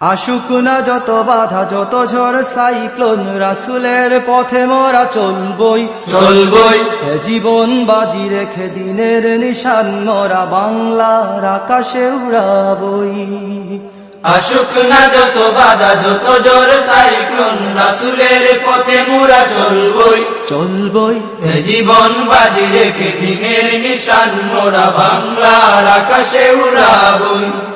আশুক না যত বাধা যত ঝড় সাইক্লোন রাসুলের পথে মরা চলবই। চলবই। জীবন বাজি রেখে দিনের নিশান মোরা বাংলার আকাশে উড়াবই। আসুক না যত বাধা যত জোর সাইক্লোন রাসুলের পথে মোরা চলবই। চলবই। জীবন বাজি রেখে দিনের নিশান মোরা বাংলার আকাশে উড়াবই।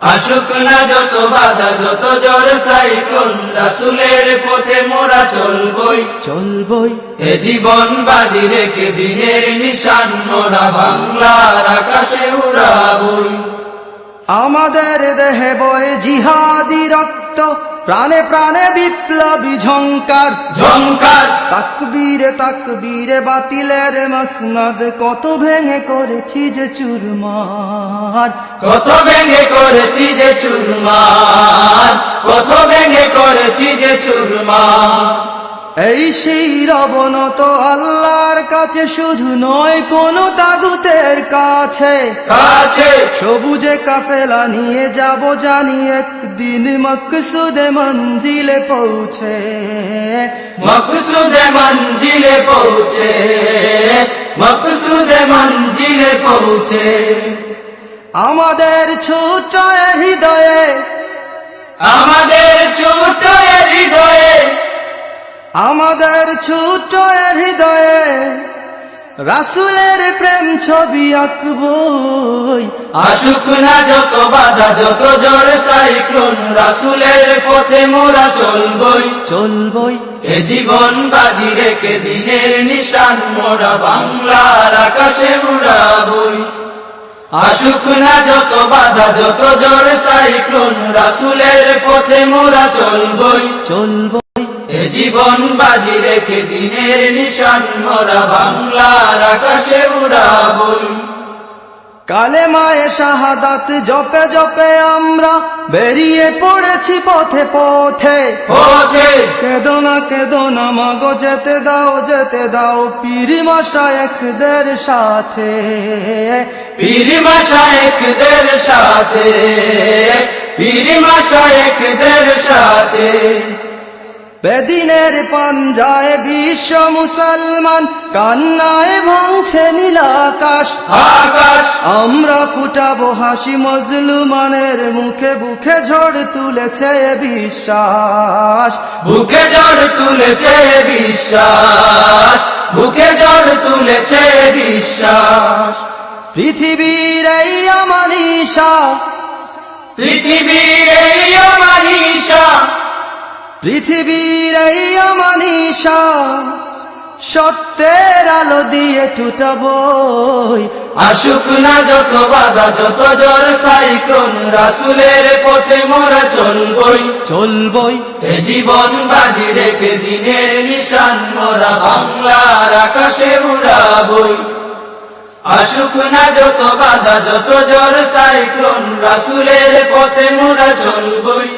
আসুক না যত বাধা যত জ্বর সাইক্লোন রাসুলের পথে মোরা চলবই। চলবই। এ জীবন বাজি রেখে দিনের নিশান মোরা বাংলার আকাশে উড়াবই। আমাদের দেহে বয় জিহাদি রক্ত প্রাণে প্রাণে বিপ্লবী ঝঙ্কার ঝঙ্কার তাকবীরে তাকবীরে বাতিলের মসনদ কত ভেঙে করেছি যে চুরমার। কত ভেঙে করেছি যে চুরমার। কত ভেঙে করেছি যে চুরমার। এই সেই রবনত আল্লাহর কাছে শুধু নয় কোন তাগুতের কাছে। কাছে। সবুজে কাফেলা নিয়ে যাব জানি একদিন মকসুদে মঞ্জিলে পৌঁছে। মকসুদে মঞ্জিলে পৌঁছে। মকসুদে মঞ্জিলে পৌঁছে। আমাদের ছোট হৃদয়ে আমাদের ছোট হৃদয়ে রাসুলের প্রেম ছবি আঁকবই। আসুক না যত বাধা যত জোর সাইক্লোন রাসুলের পথে মোরা চলবই। চলবই। এ জীবন বাজি রেখে দিনের নিশান মোরা বাংলার আকাশে উড়াবই। আসুক না যত বাধা যত জোর সাইক্লোন রাসুলের পথে মোরা চলবই। চলবই। এ জীবন বাজি রেখে দিনের নিশান মোরা বাংলার আকাশে উড়াবই কালে মায়ে শাহাদাত জপে জপে আমরা বেরিয়ে পড়েছি পথে পথে। পথে। কেদো না কেদো না মাগো যেতে দাও যেতে দাও পীর মশায়েখদের সাথে। পীরিমা শায়েখদের সাথে পীরিমা শায়েখদের সাথে। বেদিনের পাঞ্জায় বিশ্ব মুসলমান কান্নায় ভাঙছে নীলাকাশ আকাশ। আমরা ফুটাবো হাসি মজলুমানের মুখে বুকে ঝড় তুলেছে বিশ্বাস। বুকে জড় তুলেছে বিশ্বাস। বুকে জড় তুলেছে বিশ্বাস। পৃথিবীর এই আমানিশা পৃথিবীর এই পৃথিবীর এই সত্যের আলো দিয়ে টুটাবই আসুক না যত বাধা যত জোর সাইক্লোন রাসুলের পথে মোরা চলবই। চলবই। এ জীবন বাজি রেখে দিনের নিশান মোরা বাংলার আকাশে উড়াবই আসুক না যত বাধা যত জোর সাইক্লোন রাসুলের পথে মোরা চলবই।